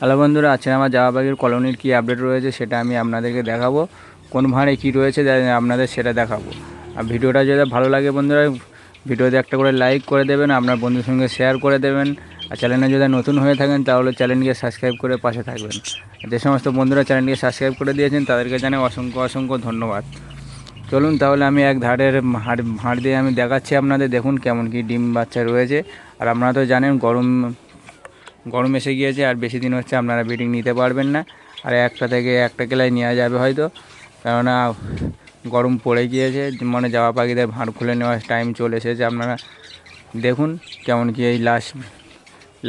Hello বন্ধুরা আজকে আমার জামা পাখির কলোনির কী আপডেট রয়েছে সেটা আমি আপনাদেরকে দেখাবো। কোন ভাঁড়ে কী রয়েছে আপনাদের সেটা দেখাবো। আর ভিডিওটা যদি ভালো লাগে বন্ধুরা, ভিডিওতে একটা করে লাইক করে দেবেন, আপনার বন্ধুর সঙ্গে শেয়ার করে দেবেন। আর চ্যানেলে যদি নতুন হয়ে থাকেন, তাহলে চ্যানেলকে সাবস্ক্রাইব করে পাশে থাকবেন। যে সমস্ত বন্ধুরা চ্যানেলকে সাবস্ক্রাইব করে দিয়েছেন, তাদেরকে জানাই অসংখ্য অসংখ্য ধন্যবাদ। চলুন তাহলে আমি এক ধারের হাড় ভাঁড় দিয়ে আমি দেখাচ্ছি আপনাদের। দেখুন কেমন কি ডিম বাচ্চা রয়েছে। আর আপনারা তো জানেন গরম গরম এসে গিয়েছে আর বেশি দিন হচ্ছে আপনারা ব্রিডিং নিতে পারবেন না। আর একটা থেকে একটা কেলাই নেওয়া যাবে হয়তো। কেননা গরম পড়ে গিয়েছে মানে যাওয়া পাখিদের ভাঁড় খুলে নেওয়ার টাইম চলে এসেছে আপনারা। দেখুন কেমন কি এই লাস্ট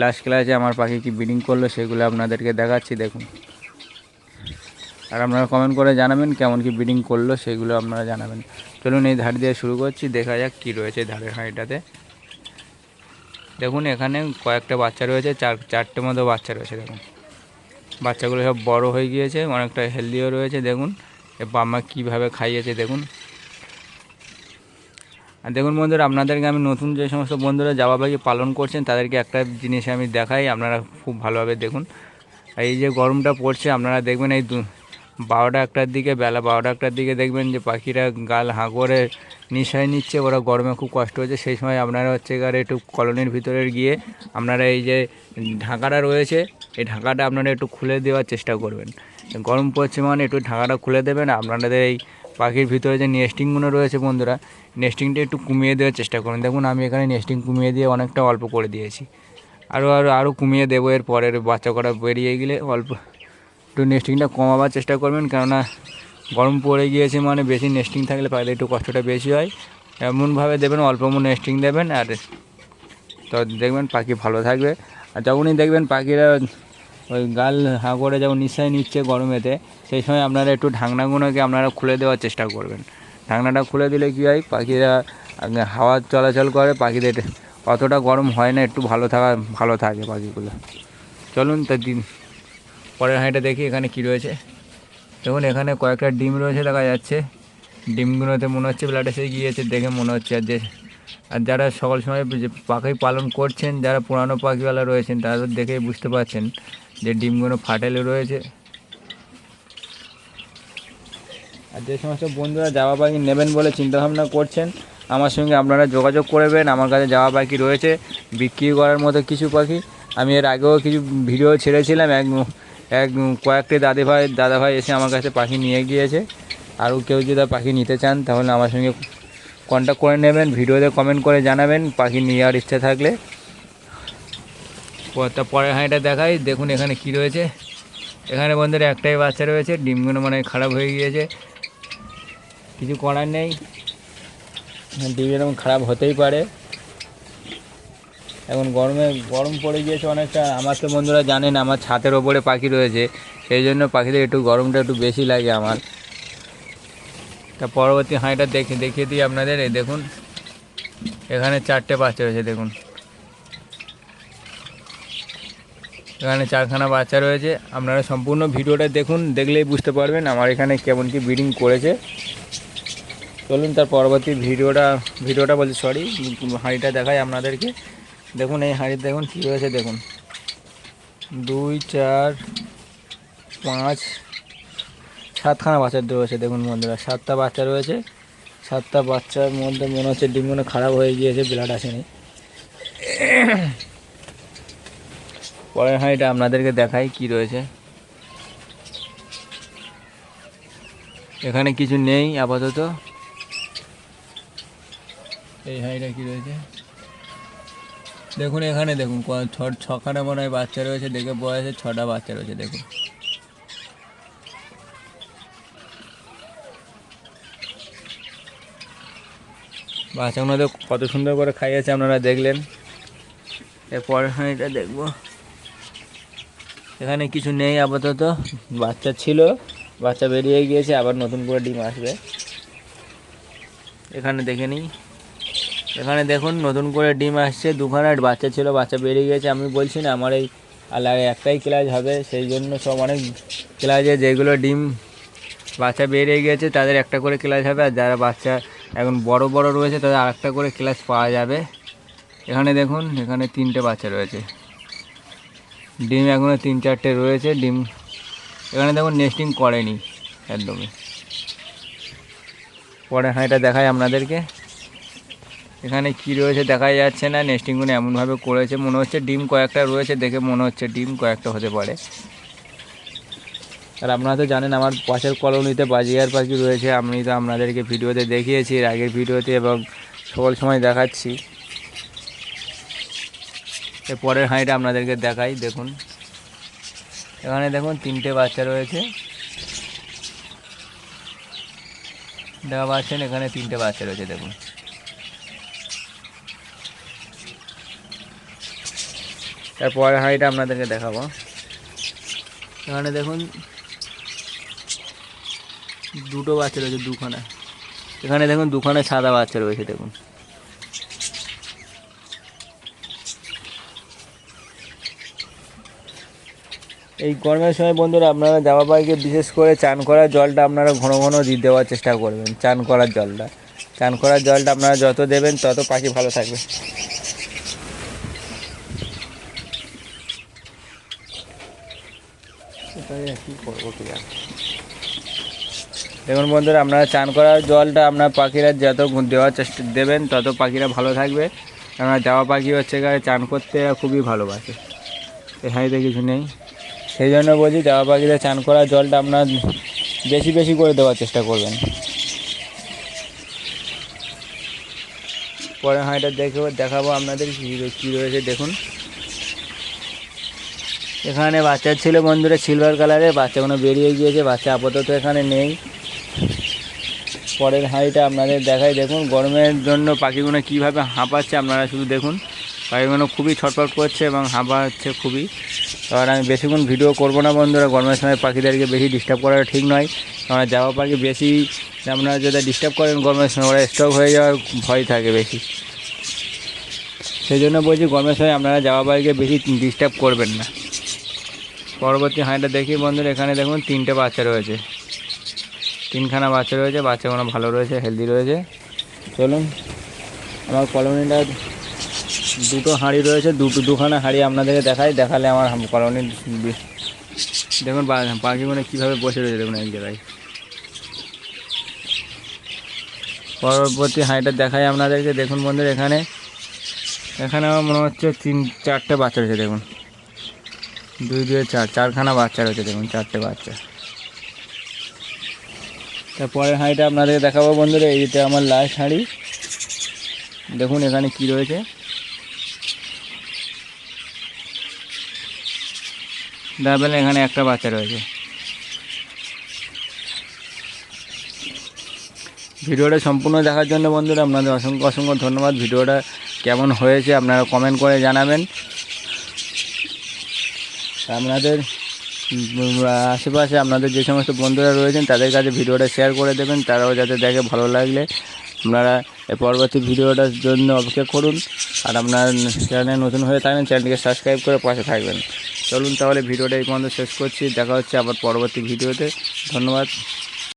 লাস্ট ক্লাসে আমার পাখি কি ব্রিডিং করল সেগুলো আপনাদেরকে দেখাচ্ছি, দেখুন। আর আপনারা কমেন্ট করে জানাবেন কেমন কি ব্রিডিং করল সেগুলো আপনারা জানাবেন। চলুন এই ধার দিয়ে শুরু করছি, দেখা যাক কী রয়েছে ধারের হাঁড়িটাতে দেখুন, এখানে কয়েকটা বাচ্চা রয়েছে, চার, চারটে মতো বাচ্চা রয়েছে, দেখুন। বাচ্চাগুলো সব বড় হয়ে গিয়েছে, অনেকটা হেলদিও রয়েছে, দেখুন। বাম্মা কীভাবে খাইয়েছে, দেখুন। আর দেখুন বন্ধুরা, আপনাদেরকে আমি নতুন যে সমস্ত বন্ধুরা জামা পাখি পালন করছেন, তাদেরকে একটা জিনিস আমি দেখাই, আপনারা খুব ভালোভাবে দেখুন। এই যে গরমটা পড়ছে, আপনারা দেখবেন এই বারোটা একটার দিকে, বেলা বারোটা একটার দিকে দেখবেন যে পাখিরা গাল হাঁ করে নিঃশ্বাস নিচ্ছে, ওরা গরমে খুব কষ্ট হচ্ছে। সেই সময় আপনারা হচ্ছে এবারে একটু কলোনির ভিতরে গিয়ে আপনারা এই যে ঢাকাটা রয়েছে, এই ঢাকাটা আপনারা একটু খুলে দেওয়ার চেষ্টা করবেন। গরম পড়ছে মানে একটু ঢাকাটা খুলে দেবেন। আপনাদের এই পাখির ভিতরে যে নেস্টিংগুলো রয়েছে বন্ধুরা নেস্টিংটা একটু কমিয়ে দেওয়ার চেষ্টা করুন। দেখুন, আমি এখানে নেস্টিং কমিয়ে দিয়ে অনেকটা অল্প করে দিয়েছি। আরও আরও আরও কমিয়ে দেবো এর পরের বাচ্চা করা বেরিয়ে গেলে অল্প একটু নেস্টিংটা কমাবার চেষ্টা করবেন, কেননা গরম পড়ে গিয়েছে মানে বেশি নেস্টিং থাকলে পাখিদের একটু কষ্টটা বেশি হয়। এমনভাবে দেবেন, অল্প নেস্টিং দেবেন আর তো দেখবেন পাখি ভালো থাকবে। আর যখনই দেখবেন পাখিরা ওই গাল হাঁ করে যখন নিঃশ্বাস নিচ্ছে গরমেতে, সেই সময় আপনারা একটু ঢাকনাগুলোকে আপনারা খুলে দেওয়ার চেষ্টা করবেন। ঢাকনাটা খুলে দিলে কী হয়, পাখিরা হাওয়া চলাচল করে, পাখিদের অতটা গরম হয় না, একটু ভালো থাকা, ভালো থাকে পাখিগুলো। চলুন তা দিন। পরের হাঁড়িটা দেখি এখানে কি রয়েছে। দেখুন, এখানে কয়েকটা ডিম রয়েছে, দেখা যাচ্ছে। ডিমগুলোতে মনে হচ্ছে ব্লাড এসে গিয়েছে, দেখে মনে হচ্ছে আর যে, আর যারা সকল সময় পাখি পালন করছেন, যারা পুরানো পাখিওয়ালা রয়েছেন, তারা তো দেখেই বুঝতে পারছেন যে ডিমগুলো ফাটেলে রয়েছে। আর যে সমস্ত বন্ধুরা জামা পাখি নেবেন বলে চিন্তাভাবনা করছেন, আমার সঙ্গে আপনারা যোগাযোগ করবেন আমার কাছে জামা পাখি রয়েছে, বিক্রি করার মতো কিছু পাখি। আমি এর আগেও কিছু ভিডিও ছেড়েছিলাম, এক এক কয়েকটি দাদি ভাই দাদা ভাই এসে আমার কাছে পাখি নিয়ে গিয়েছে। আরও কেউ যদি পাখি নিতে চান, তাহলে আমার সঙ্গে কন্ট্যাক্ট করে নেবেন, ভিডিওতে কমেন্ট করে জানাবেন পাখি নেওয়ার ইচ্ছা থাকলে। পরের হাঁড়িটা দেখাই, দেখুন এখানে কি রয়েছে। এখানে বন্ধুরা একটাই বাচ্চা রয়েছে, ডিমগুলো মানে খারাপ হয়ে গিয়েছে। কিছু করার নেই। ডিম খারাপ হতেই পারে। এখন গরমে, গরম পড়ে গিয়েছে অনেকটা। আমার তো বন্ধুরা জানেন, আমার ছাতের ওপরে পাখি রয়েছে। সেই জন্য পাখিদের একটু গরমটা একটু বেশি লাগে আমার। তা পরবর্তী হাঁড়িটা দেখে, দেখিয়ে দিই আপনাদের। এই দেখুন, এখানে চারটে বাচ্চা রয়েছে, দেখুন। এখানে চারখানা বাচ্চা রয়েছে। আপনারা সম্পূর্ণ ভিডিওটা দেখুন, দেখলেই বুঝতে পারবেন আমার এখানে কেমন কি ব্রিডিং করেছে। চলুন তার পরবর্তী ভিডিওটা ভিডিওটা বলছি সরি হাঁড়িটা দেখাই আপনাদেরকে। দেখুন, এই হাঁড়ি দেখুন, কী রয়েছে দেখুন। দুই, চার, পাঁচ, সাতখানা বাচ্চা রয়েছে দেখুন বন্ধুরা। সাতটা বাচ্চা রয়েছে। সাতটা বাচ্চার মধ্যে মনে হচ্ছে ডিমগুলো খারাপ হয়ে গিয়েছে, ব্লাড আসেনি। পরের হাঁড়িটা আপনাদেরকে দেখাই কি রয়েছে। এখানে কিছু নেই, আপাতত। এই হাঁড়িটা কি রয়েছে? দেখুন এখানে দেখুন ছ, ছখানা মনে হয় বাচ্চা রয়েছে, দেখে বয়সে ছটা বাচ্চা রয়েছে, দেখুন। বাচ্চাগুলো তো কত সুন্দর করে খাইয়েছে আপনারা দেখলেন। এরপর হাঁড়িটা দেখব। এখানে কিছু নেই আপাতত, বাচ্চা ছিল, বাচ্চা বেরিয়ে গিয়েছে, আবার নতুন করে ডিম আসবে। এখানে দেখে নিই। এখানে দেখুন, নতুন করে ডিম আসছে, দুখানা বাচ্চা ছিল, বাচ্চা বেরিয়ে গিয়েছে আমি বলছি না, আমার এই আলাদা একটাই ক্লাস হবে, সেই জন্য সব অনেক ক্লাসে যেগুলো ডিম বাচ্চা বেরিয়ে গিয়েছে তাদের একটা করে ক্লাস হবে, আর যারা বাচ্চা এখন বড় বড় রয়েছে, তাদের আরেকটা করে ক্লাস পাওয়া যাবে। এখানে দেখুন, এখানে তিনটে বাচ্চা রয়েছে। ডিম এখনও তিন চারটে রয়েছে, ডিম এখানে দেখুন নেস্টিং করেনি, একদমই। পরে হাঁড়িটা দেখায় আপনাদেরকে। এখানে কি রয়েছে দেখা যাচ্ছে না নেস্টিংগুলো এমনভাবে করেছে, মনে হচ্ছে ডিম কয়েকটা রয়েছে, দেখে মনে হচ্ছে ডিম কয়েকটা হতে পারে। আর আপনারা তো জানেন, আমার পাশের কলোনিতে বাজিয়ার পাখি রয়েছে, আমি তো আপনাদেরকে ভিডিওতে দেখিয়েছি, এর আগের ভিডিওতে এবং সকল সময় দেখাচ্ছি। এর পরের হাঁড়িটা আপনাদেরকে দেখাই, দেখুন। এখানে দেখুন, তিনটে বাচ্চা রয়েছে। দেখা পাচ্ছেন, এখানে তিনটে বাচ্চা রয়েছে, দেখুন। তারপরের হাঁড়িটা আপনাদেরকে দেখাবো। এখানে দেখুন, দুটো বাচ্চা রয়েছে দুখানা। এখানে দেখুন, দুখানে সাদা বাচ্চা রয়েছে, দেখুন। এই গরমের সময় বন্ধুরা, আপনারা জামা পাখিকে বিশেষ করে চান করার জলটা আপনারা ঘন ঘন দিয়ে দেওয়ার চেষ্টা করবেন, চান করার জলটা। চান করার জলটা আপনারা যত দেবেন, তত পাখি ভালো থাকবে। দেখুন বন্ধুরা, আপনারা চান করার জলটা আপনার পাখিরা যত দেওয়ার চেষ্টা দেবেন, তত পাখিরা ভালো থাকবে। কেননা জামা পাখি হচ্ছে গায়ে চান করতে খুবই ভালোবাসে। এখানে কিছু নেই। সেই জন্য বলছি জামা পাখিদের চান করার জলটা আপনার বেশি বেশি করে দেওয়ার চেষ্টা করবেন। পরে হাঁড়িটা দেখে দেখাবো আপনাদের কী কী রয়েছে। দেখুন। এখানে বাচ্চা ছিল বন্ধুরা সিলভার কালারের বাচ্চাগুলো বেরিয়ে গিয়েছে, বাচ্চা আপাতত এখানে নেই। পরের হাঁড়িটা আপনাদের দেখাই, দেখুন, গরমের জন্য পাখিগুলো কীভাবে হাঁপাচ্ছে আপনারা শুধু দেখুন। পাখিগুলো খুবই ছটফট করছে এবং হাঁপাচ্ছে খুবই। এবার আমি বেশিক্ষণ ভিডিও করব না বন্ধুরা, গরমের সময় পাখিদেরকে বেশি ডিস্টার্ব করা ঠিক নয়। কারণ যাওয়া পাখি বেশি, আপনারা যদি ডিস্টার্ব করেন গরমের সময়, ওরা স্টক হয়ে যাওয়ার ভয় থাকে বেশি। সেই জন্য বলছি, গরমের সময় আপনারা যাওয়া পাখিকে বেশি ডিস্টার্ব করবেন না। পরবর্তী হাঁড়িটা দেখি বন্ধুরা, এখানে দেখুন তিনটে বাচ্চা রয়েছে। তিনখানা বাচ্চা রয়েছে বাচ্চাগুলো ভালো রয়েছে হেলদি রয়েছে। চলুন, আমার কলোনিটা, দুটো হাঁড়ি রয়েছে দুটো দুখানা হাঁড়ি আপনাদেরকে দেখাই, দেখালে আমার কলোনির দেখুন পাখিগুলো কীভাবে বসে রয়েছে দেখুন এক জায়গায়। পরবর্তী হাঁড়িটা দেখাই আপনাদেরকে, দেখুন বন্ধুরা, এখানে এখানে আমার মনে হচ্ছে তিন, চারটে বাচ্চা রয়েছে দেখুন। দুই দুই চার, চারখানা বাচ্চা রয়েছে, দেখুন, চারটে বাচ্চা। তারপরের হাঁড়িটা আপনাদের দেখাবো বন্ধুরা এইটা আমার লাস্ট হাঁড়ি। দেখুন এখানে কি রয়েছে। ডাবেল এখানে একটা বাচ্চা রয়েছে। ভিডিওটা সম্পূর্ণ দেখার জন্য বন্ধুরা, আপনাদের অসংখ্য অসংখ্য ধন্যবাদ। ভিডিওটা কেমন হয়েছে আপনারা কমেন্ট করে জানাবেন। আপনাদের আশেপাশে আপনাদের যে সমস্ত বন্ধুরা রয়েছেন, তাদের কাছে ভিডিওটা শেয়ার করে দেবেন। তারাও যাতে দেখে ভালো লাগলে আপনারা পরবর্তী ভিডিওটার জন্য অপেক্ষা করুন। আর আপনার চ্যানেলে নতুন হয়ে থাকেন চ্যানেলকে সাবস্ক্রাইব করে পাশে থাকবেন। চলুন তাহলে ভিডিওটা এই পর্যন্ত শেষ করছি। দেখা হচ্ছে আবার পরবর্তী ভিডিওতে। ধন্যবাদ।